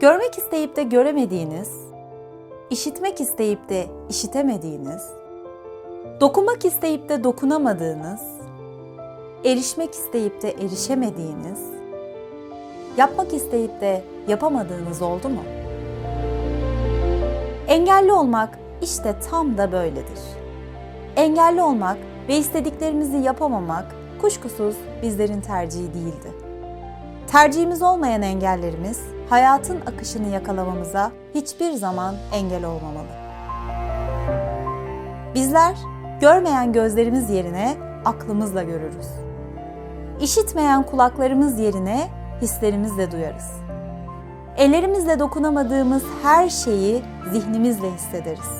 Görmek isteyip de göremediğiniz, işitmek isteyip de işitemediğiniz, dokunmak isteyip de dokunamadığınız, erişmek isteyip de erişemediğiniz, yapmak isteyip de yapamadığınız oldu mu? Engelli olmak işte tam da böyledir. Engelli olmak ve istediklerimizi yapamamak kuşkusuz bizlerin tercihi değildi. Tercihimiz olmayan engellerimiz hayatın akışını yakalamamıza hiçbir zaman engel olmamalı. Bizler görmeyen gözlerimiz yerine aklımızla görürüz. İşitmeyen kulaklarımız yerine hislerimizle duyarız. Ellerimizle dokunamadığımız her şeyi zihnimizle hissederiz.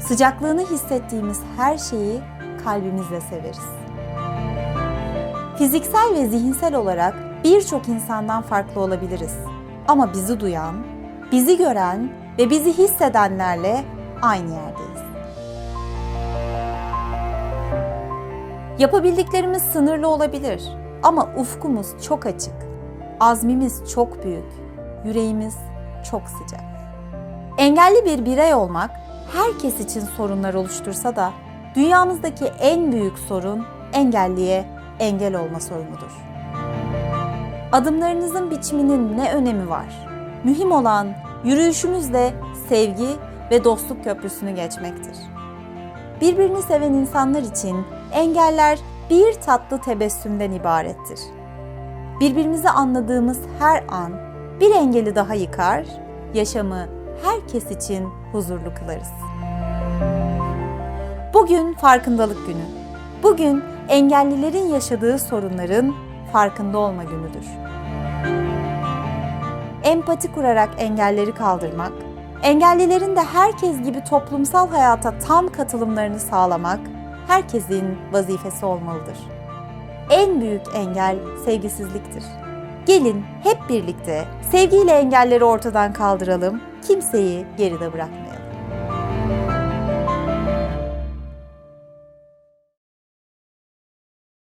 Sıcaklığını hissettiğimiz her şeyi kalbimizle severiz. Fiziksel ve zihinsel olarak birçok insandan farklı olabiliriz. Ama bizi duyan, bizi gören ve bizi hissedenlerle aynı yerdeyiz. Yapabildiklerimiz sınırlı olabilir ama ufkumuz çok açık. Azmimiz çok büyük, yüreğimiz çok sıcak. Engelli bir birey olmak herkes için sorunlar oluştursa da dünyamızdaki en büyük sorun engelliye engel olma sorunudur. Adımlarınızın biçiminin ne önemi var? Mühim olan yürüyüşümüzle sevgi ve dostluk köprüsünü geçmektir. Birbirini seven insanlar için engeller bir tatlı tebessümden ibarettir. Birbirimizi anladığımız her an bir engeli daha yıkar, yaşamı herkes için huzurlu kılarız. Bugün farkındalık günü. Bugün engellilerin yaşadığı sorunların farkında olma günüdür. Empati kurarak engelleri kaldırmak, engellilerin de herkes gibi toplumsal hayata tam katılımlarını sağlamak herkesin vazifesi olmalıdır. En büyük engel sevgisizliktir. Gelin hep birlikte sevgiyle engelleri ortadan kaldıralım, kimseyi geride bırakmayalım.